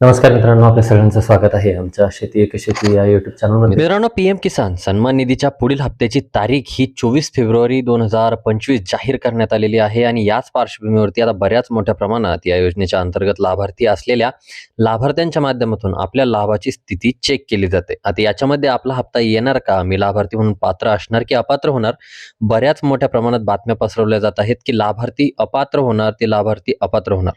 नमस्कार मित्रांनो आपल्या सगळ्यांचं स्वागत आहे आमच्या शेती एक शेती या युट्यूब चॅनलमध्ये मित्रांनो पीएम किसान सन्मान निधीच्या पुढील हप्त्याची तारीख ही चोवीस फेब्रुवारी दोन हजार पंचवीस जाहीर करण्यात आलेली आहे आणि याच पार्श्वभूमीवरती आता बऱ्याच मोठ्या प्रमाणात या योजनेच्या अंतर्गत लाभार्थी असलेल्या लाभार्थ्यांच्या माध्यमातून आपल्या लाभाची स्थिती चेक केली जाते. आता याच्यामध्ये आपला हप्ता येणार का? मी लाभार्थी म्हणून पात्र असणार की अपात्र होणार? बऱ्याच मोठ्या प्रमाणात बातम्या पसरवल्या जात आहेत की लाभार्थी अपात्र होणार ते लाभार्थी अपात्र होणार.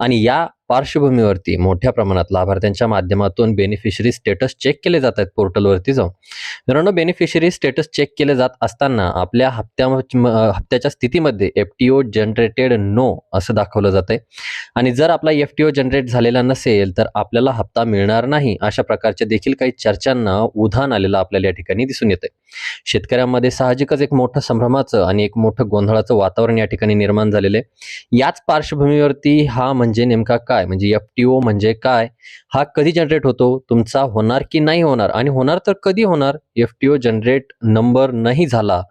आणि या पार्श्वभूमीवरती मोठ्या प्रमाणात लाभार्थ्यांच्या माध्यमातून बेनिफिशरी स्टेटस चेक केले जात आहेत पोर्टलवरती जाऊन. मित्रांनो बेनिफिशरी स्टेटस चेक केले जात असताना आपल्या हप्त्या हप्त्याच्या स्थितीमध्ये F T O generated no असं दाखवलं जात आहे आणि जर आपला एफ टी ओ जनरेट झालेला नसेल तर आपल्याला हप्ता मिळणार नाही अशा प्रकारच्या देखील काही चर्चांना उधाण आलेलं आपल्याला या ठिकाणी दिसून येते शेतकऱ्यांमध्ये साहजिकच एक मोठं संभ्रमाचं आणि एक मोठं गोंधळाचं वातावरण या ठिकाणी निर्माण झालेलं आहे. याच पार्श्वभूमीवरती हा म्हणजे नेमका काय? म्हणजे एफ टी ओ म्हणजे काय? हा कधी जनरेट होतो? तुमचा होणार की नाही होणार? आणि होणार तर कधी होणार? F T O generate number नाही झाला.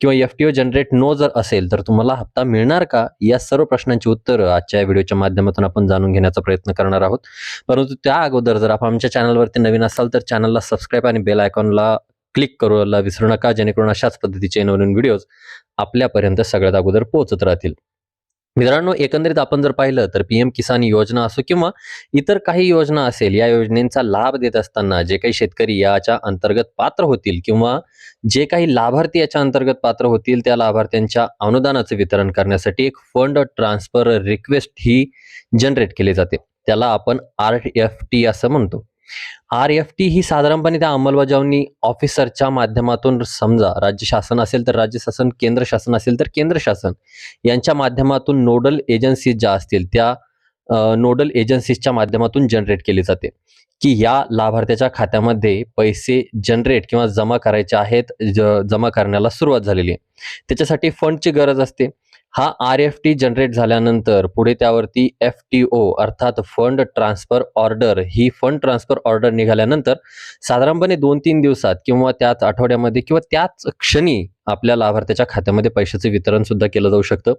किंवा F T O generate no जर असेल तर तुम्हाला हप्ता मिळणार का? या सर्व प्रश्नांची उत्तरं आजच्या या व्हिडिओच्या माध्यमातून आपण जाणून घेण्याचा प्रयत्न करणार आहोत. परंतु त्या अगोदर जर आपण आमच्या चॅनलवरती नवीन असाल तर चॅनलला सबस्क्राईब आणि बेल आयकॉनला क्लिक करायला विसरू नका जेणेकरून अशाच पद्धतीचे नवीन व्हिडिओज आपल्यापर्यंत सगळ्यात अगोदर पोहोचत राहतील. मित्रांनो एकंदरीत आपण जर पाहिलं तर पीएम किसान योजना असो किंवा इतर काही योजना असेल या योजनेचा लाभ देत असताना जे काही शेतकरी याच्या अंतर्गत पात्र होतील किंवा जे काही लाभार्थी याच्या अंतर्गत पात्र होतील त्या लाभार्थ्यांच्या अनुदानाचं वितरण करण्यासाठी एक फंड ट्रान्सफर रिक्वेस्ट ही जनरेट केली जाते. त्याला आपण आर एफ टी असं म्हणतो. आर एफ टी ही साधारणपणे त्या अंमलबजावणी ऑफिसरच्या माध्यमातून समजा राज्य शासन असेल तर राज्य शासन केंद्र शासन असेल तर केंद्र शासन यांच्या माध्यमातून नोडल एजन्सीज ज्या असतील त्या नोडल एजन्सीजच्या माध्यमातून जनरेट केली जाते. की या लाभार्थ्याच्या खात्यामध्ये पैसे जनरेट किंवा जमा करायचे आहेत जमा करण्याला सुरुवात झालेली आहे. त्याच्यासाठी फंडची गरज असते. हा आर एफ टी जनरेट झाल्यानंतर पुढे त्यावरती एफ टी ओ अर्थात फंड ट्रान्सफर ऑर्डर ही फंड ट्रान्सफर ऑर्डर निघाल्यानंतर साधारणपणे दोन तीन दिवसात किंवा त्याच आठवड्यामध्ये किंवा त्याच क्षणी आपल्या लाभार्थ्याच्या खात्यामध्ये पैशाचं वितरण सुद्धा केलं जाऊ शकतं.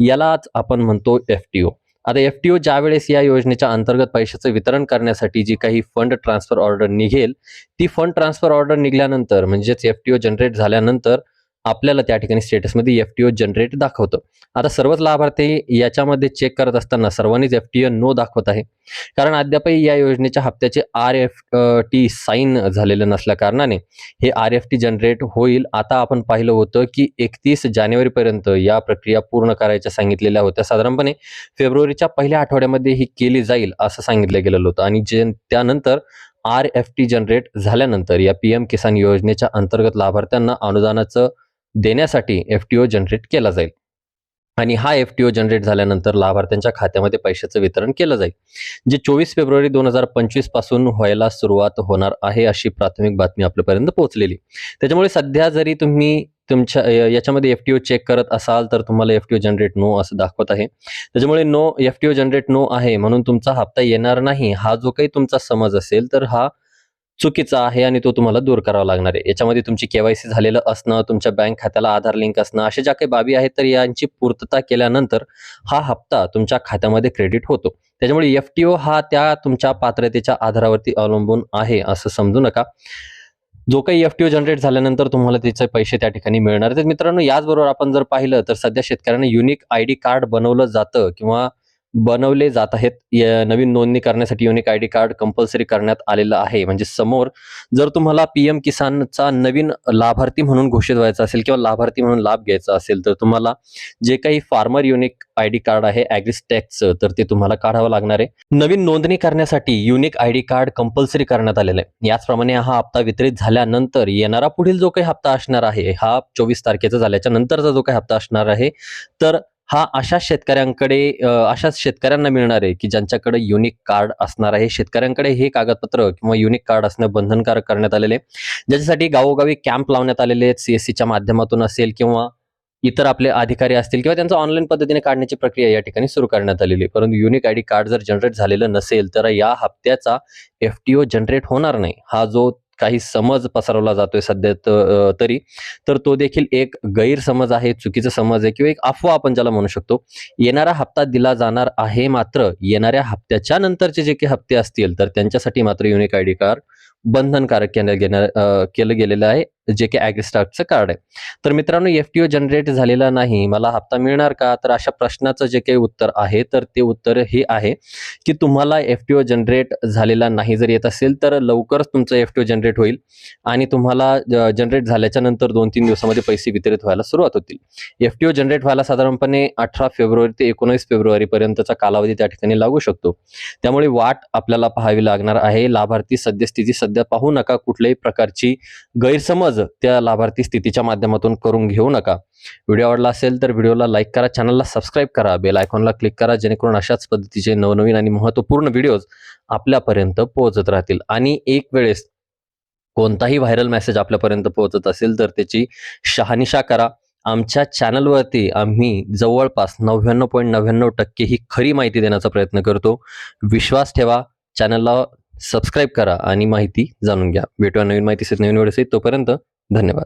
यालाच आपण म्हणतो एफ टी ओ. आता एफ टी ओ ज्यावेळेस या योजनेच्या अंतर्गत पैशाचं वितरण करण्यासाठी जी काही फंड ट्रान्सफर ऑर्डर निघेल ती फंड ट्रान्सफर ऑर्डर निघाल्यानंतर म्हणजेच एफ टी ओ जनरेट झाल्यानंतर आपल्याला त्या ठिकाणी स्टेटसमध्ये एफ टी ओ जनरेट दाखवतं. आता सर्वच लाभार्थी याच्यामध्ये चेक करत असताना सर्वांनीच एफ टी ओ नो दाखवत आहे. कारण अद्यापही या योजनेच्या हप्त्याचे आर एफ टी साईन झालेलं नसल्या कारणाने हे आर एफ टी जनरेट होईल. आता आपण पाहिलं होतं की एकतीस जानेवारीपर्यंत या प्रक्रिया पूर्ण करायच्या सांगितलेल्या होत्या. साधारणपणे फेब्रुवारीच्या पहिल्या आठवड्यामध्ये ही केली जाईल असं सांगितलं गेलेलं होतं. आणि जे त्यानंतर आर एफ टी जनरेट झाल्यानंतर या पी एम किसान योजनेच्या अंतर्गत लाभार्थ्यांना अनुदानाचं देण्यासाठी एफ टी ओ जनरेट केला जाईल. आणि हा एफ टी ओ जनरेट झाल्यानंतर लाभार्थ्यांच्या खात्यामध्ये पैशाचं वितरण केलं जाईल. जे चोवीस फेब्रुवारी दोन हजार पंचवीसपासून व्हायला सुरुवात होणार आहे अशी प्राथमिक बातमी आपल्यापर्यंत पोहोचलेली. त्याच्यामुळे सध्या जरी तुम्ही तुमच्या याच्यामध्ये एफ टी ओ चेक करत असाल तर तुम्हाला F T O generate no असं दाखवत आहे. त्याच्यामुळे no F T O generate no आहे म्हणून तुमचा हप्ता येणार नाही. हा जो काही तुमचा समज असेल तर हा चुकीचा आहे आणि तो तुम्हाला दूर करावा लागणार आहे. याच्यामध्ये तुमची केवायसी झालेलं असणं तुमच्या बँक खात्याला आधार लिंक असणं अशा ज्या काही बाबी आहेत तर यांची पूर्तता केल्यानंतर हा हप्ता तुमच्या खात्यामध्ये क्रेडिट होतो. त्याच्यामुळे एफ टी ओ हा त्या तुमच्या पात्रतेच्या आधारावरती अवलंबून आहे असं समजू नका. जो काही एफ टी ओ जनरेट झाल्यानंतर तुम्हाला त्याचे पैसे त्या ठिकाणी मिळणार आहेत. मित्रांनो याचबरोबर आपण जर पाहिलं तर सध्या शेतकऱ्यांना युनिक आय डी कार्ड बनवलं जातं किंवा बनवले जात आहेत. या नवीन नोंदणी करण्यासाठी unique I D card compulsory करण्यात आलेलं आहे. म्हणजे समोर जर तुम्हाला पी एम किसानचा नवीन लाभार्थी म्हणून घोषित व्हायचा असेल किंवा लाभार्थी म्हणून लाभ घ्यायचा असेल तर तुम्हाला जे काही farmer unique I D card आहे ॲग्रिस्टॅक्सचं तर ते तुम्हाला काढावं लागणार आहे. नवीन नोंदणी करण्यासाठी unique I D card compulsory करण्यात आलेलं आहे. याचप्रमाणे हा हप्ता वितरित झाल्यानंतर येणारा पुढील जो काही हप्ता असणार आहे हा चोवीस तारखेचा झाल्याच्या नंतरचा जो काही हप्ता असणार आहे तर हा अशा शेतकऱ्यांकडे अशा अशाच शेतकऱ्यांना मिळणार आहे की ज्यांच्याकडे युनिक कार्ड असणार आहे. शेतकऱ्यांकडे हे कागदपत्र किंवा युनिक कार्ड असणं बंधनकारक करण्यात आलेले आहे. ज्याच्यासाठी गावोगावी कॅम्प लावण्यात आलेले आहेत सीएससीच्या माध्यमातून असेल किंवा इतर आपले अधिकारी असतील किंवा त्यांचं ऑनलाईन पद्धतीने काढण्याची प्रक्रिया या ठिकाणी सुरू करण्यात आलेली आहे. परंतु युनिक आय डी कार्ड जर जनरेट झालेलं नसेल तर या हप्त्याचा एफ टी ओ जनरेट होणार नाही. हा जो काही समज पसरवला जातोय सध्या तरी. तर तो देखील एक गैरसमज आहे चुकीचा समज आहे किंवा एक अफवा आपण ज्याला म्हणू शकतो. येणारा हप्ता दिला जाणार आहे मात्र येणाऱ्या हप्त्याच्या नंतरचे जे काही हप्ते असतील तर त्यांच्यासाठी मात्र युनिक आय डी कार्ड बंधनकारक केलं गेणार केलं गेलेलं आहे जे की ॲग्रिस्टार्टचं कार्ड आहे. तर मित्रांनो एफ टी ओ जनरेट झालेला नाही मला हप्ता मिळणार का? तर अशा प्रश्नाचं जे काही उत्तर आहे तर ते उत्तर हे आहे की तुम्हाला एफ टी ओ जनरेट झालेला नाही जर येत असेल तर लवकरच तुमचं एफ टी ओ जनरेट होईल आणि तुम्हाला जनरेट झाल्याच्यानंतर दोन तीन दिवसामध्ये पैसे वितरित व्हायला सुरुवात होतील. एफ टी ओ जनरेट व्हायला साधारणपणे अठरा फेब्रुवारी ते एकोणीस फेब्रुवारीपर्यंतचा कालावधी त्या ठिकाणी लागू शकतो. त्यामुळे वाट आपल्याला पाहावी लागणार आहे. लाभार्थी सद्यस्थिती सध्या पाहू नका कुठल्याही प्रकारची गैरसमज त्या लाभार्थी स्थितीच्या माध्यमातून करून घेऊ नका. व्हिडिओ आवडला असेल तर व्हिडिओला लाईक करा चॅनलला सबस्क्राईब करा बेल आयकॉनला क्लिक करा जेणेकरून अशाच पद्धतीचे नवनवीन आणि महत्त्वपूर्ण व्हिडिओज आपल्यापर्यंत पोहोचत राहतील. आणि एक वेळेस कोणताही व्हायरल मेसेज आपल्यापर्यंत पोहोचत असेल तर त्याची शहानिशा करा. आमच्या चॅनलवरती आम्ही जवळपास नव्याण्णव पॉईंट नव्याण्णव टक्के ही खरी माहिती देण्याचा प्रयत्न करतो. विश्वास ठेवा. चॅनलला सबस्क्राईब करा आणि माहिती जाणून घ्या. भेटूया नवीन माहिती नवीन वेळेस तोपर्यंत धन्यवाद.